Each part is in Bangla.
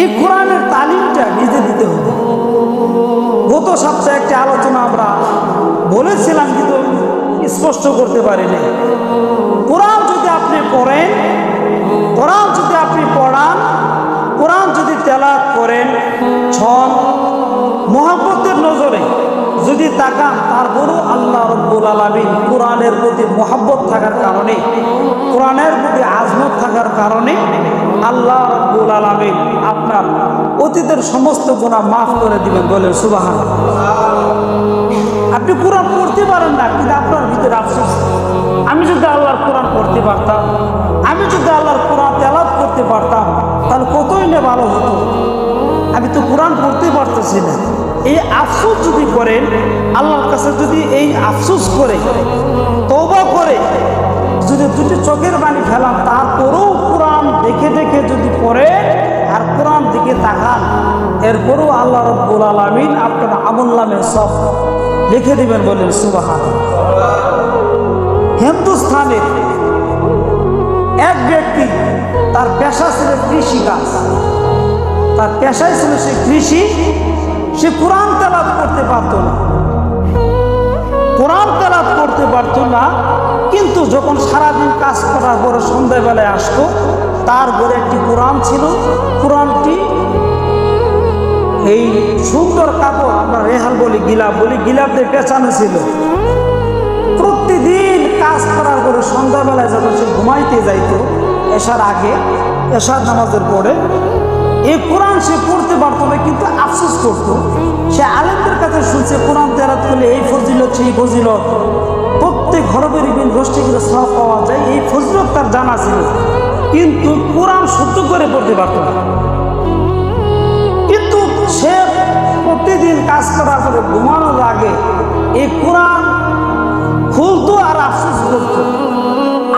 এই কোরআনের তালিমটা নিজে দিতে হবে। গত সপ্তাহে একটি আলোচনা আমরা বলেছিলাম, কিন্তু স্পষ্ট করতে পারিনি। কোরআন যদি আপনি পড়েন, কোরআন যদি আপনি পড়ান, কোরআন যদি তেলাত করেন ছন মহাব্বতের নজরে যদি তাকান রব্বুল আলমিন কোরআনের প্রতি মহাব্বত থাকার কারণে, কোরআনের প্রতি আজমত থাকার কারণে আল্লাহ রব্বুল আলমিন আপনার অতীতের সমস্ত গুণা মাফ করে দিবেন বলে সুবাহান আপনি কোরআন পড়তে পারেন না, কিন্তু আপনার ভিতরে আফসোস। আমি যদি আল্লাহর কোরআন পড়তে পারতাম, আমি যদি আল্লাহর কোরআন তেলাত করতে পারতাম, তাহলে কতই না ভালো হতো? আমি তো কোরআন পড়তে পারতেছি না। এই আফসোস যদি করেন, আল্লাহর কাছে যদি এই আফসোস করে তৌবা করে, যদি দুটি চোখের বাণী ফেলাম তারপরেও কোরআন দেখে দেখে যদি পড়ে আর কোরআন দিকে তাকান, এরপরেও আল্লাহ রব্বুল আলমিন আপনার আমুল্লামে সব লিখে দিবেন বলেন সুবাহান হিন্দুস্থানের এক ব্যক্তি, তার পেশা ছিল কৃষিকাজ। তার পেশায় ছিল সে কৃষি সে কোরআন তেলাপ করতে পারত না। কোরআন তেলাপ করতে পারত না, কিন্তু যখন সারাদিন কাজ করার পরে সন্ধ্যাবেলায় আসতো, তার ঘরে একটি কোরআন ছিল। কোরআনটি এই সুন্দর কাপড়, আমরা রেহাল বলি, গিলাপ বলি গিলাপদের পেঁচানো ছিল। প্রতিদিন কাজ করার পরে সন্ধ্যাবেলায় যখন সে ঘুমাইতে যাইতো এসার আগে এসার নামাজের পরে এই কোরআন সে পড়তে পারতো না, কিন্তু আফসোস করতো। সে আলেমদের কাছে শুনছে, কোরআন তেরাত করলে এই ফজিলত, সেই ফজিলত। প্রত্যেক হরবের বিন গোষ্ঠীগুলো সব পাওয়া যায়, এই ফজিলত তার জানা ছিল। কিন্তু কোরআন শুদ্ধ করে পড়তে পারতো না। কিন্তু সে প্রতিদিন কাজ করার পরে ঘুমানোর আগে এই কোরআন খুলতো আর আফসোস করতো।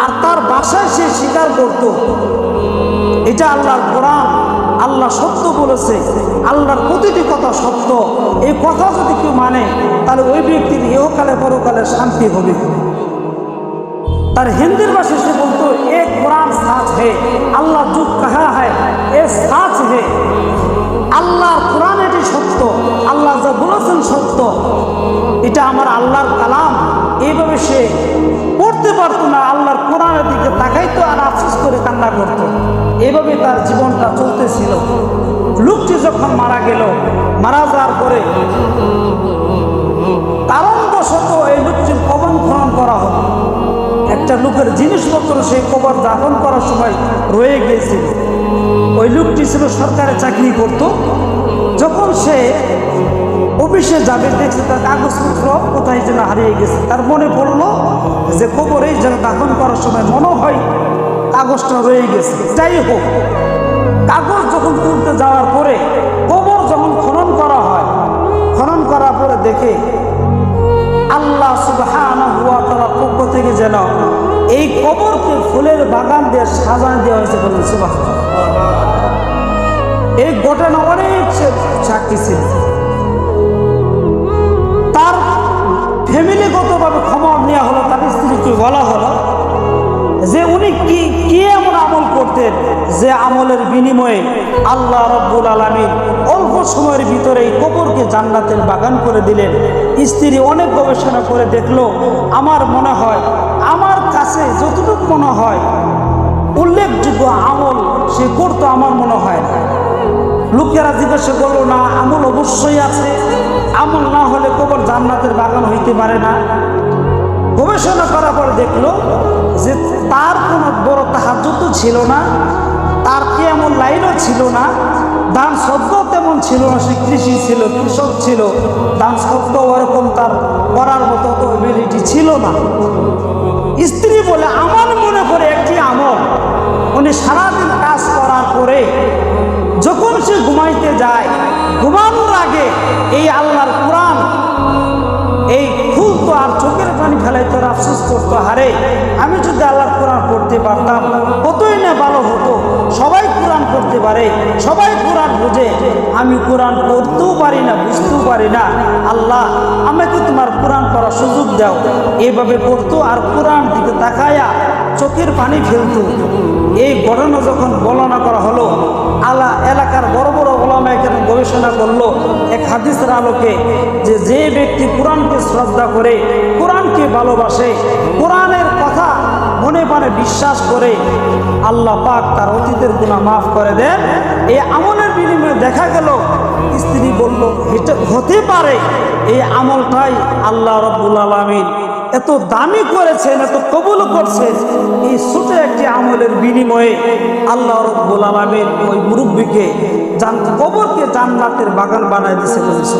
আর তার বাসায় সে স্বীকার করত, এটা আল্লাহর কোরআন। আল্লাহ সত্য বলেছে, আল্লাহর প্রতিটি কথা সত্য। এই কথা যদি কেউ মানে তাহলে ওই ব্যক্তির ইহকালে পরকালে শান্তি হবে। তার হিন্দির ভাষায় সে বলতো, এ কোরআন সাচ হে, আল্লাহ যুগ কাহা হয় এ সাচ হে। আল্লাহর কোরআন এটি সত্য, আল্লাহ যা বলেছেন সত্য। এটা আমার আল্লাহর কালাম। এইভাবে সে তাকাইতো আর আফসোস করে কান্না করতো। এভাবে তার জীবনটা চলতেছিল। লোকটি যখন মারা গেল, মারা যাওয়ার পরে কারণবশত এই লোকটির কবন খনন করা হলো। একটা লোকের জিনিসপত্র সেই কবর দাফন করার সময় রয়ে গিয়েছিল। ওই লোকটি ছিল সরকারি চাকরি করত। যখন সে অফিসে যাবে, দেখছে তার কাগজপত্র কোথায় যেন হারিয়ে গেছে। তার মনে পড়ল যে কবরে যেন দাফন করার সময় মনে হয় কাগজটা রয়ে গেছে। যাই হোক, কাগজ যখন তুলতে যাওয়ার পরে, কবর যখন খনন করা হয়, খনন করার পরে দেখে আল্লাহ তাআলার পক্ষ থেকে যেন এই কবরকে ফুলের বাগান দিয়ে সাজান দেওয়া হয়েছে বলেন সুবাহ এই ঘটনা অনেক সাক্ষী ছিল। ফ্যামিলিগতভাবে খবর নেওয়া হলো, তার স্ত্রীকে বলা হলো? যে উনি কি কি এমন আমল করতেন যে আমলের বিনিময়ে আল্লাহ রব্বুল আলমিন অল্প সময়ের ভিতরে এই কবরকে জান্নাতের বাগান করে দিলেন। স্ত্রী অনেক গবেষণা করে দেখল, আমার মনে হয়, আমার কাছে যতটুকু মনে হয়, উল্লেখযোগ্য আমল সে করতো, আমার মনে হয় না। লোকেরা জিজ্ঞাসা করল, না, আমল অবশ্যই আছে। আমল না হলে কবর জান্নাতের বাগান হইতে পারে না। গবেষণা করার পরে দেখল যে তার কোনো বড় তাহায্য ছিল না, তার কি এমন লাইনও ছিল না, দান শব্দ তেমন ছিল না, সে কৃষি ছিল, কৃষক ছিল, দান শব্দ ওরকম তার করার মতো এবিলিটি ছিল না। স্ত্রী বলে, আমার মনে করে একটি আমল, উনি সারাদিন কাজ করার পরে ঘুমাইতে যায়, ঘুমানোর আগে এই আল্লাহর কোরআন, এই খুলতো আর চোখের পানি ফেলাইতো আর আফসোস করতো, হারে আমি যদি আল্লাহর কোরআন পড়তে পারতাম কতই না ভালো হতো। সবাই কোরআন পড়তে পারে, সবাই কোরআন বোঝে। আমি কোরআন পড়তেও পারি না, বুঝতেও পারি না। আল্লাহ, আমাকে তোমার কোরআন পড়ার সুযোগ দাও। এইভাবে পড়তো আর কোরআন দিকে তাকায়া চোখের পানি ফেলতো। এই ঘটনা যখন বর্ণনা করা হলো, আলা এলাকার বড় বড় ওলামা এখানে গবেষণা করল, এক হাদিসের আলোকে যে যে ব্যক্তি কোরআনকে শ্রদ্ধা করে, কোরআনকে ভালোবাসে, কোরআনের কথা মনে মনে বিশ্বাস করে, আল্লাহ পাক তার অতীতের গুণা মাফ করে দেন। এই আমলের বিনিময়ে দেখা গেল, স্ত্রী বলল, "এটা হতে পারে, এই আমলটাই আল্লাহ রব্বুল আলমিন এত দামি করেছেন, এত কবুল করছেন, এই ছোট একটি আমলের বিনিময়ে আল্লাহ রব্বুল আলমের ওই মুরব্বীকে জান কবরকে জান্নাতের বাগান বানায় দিয়েছে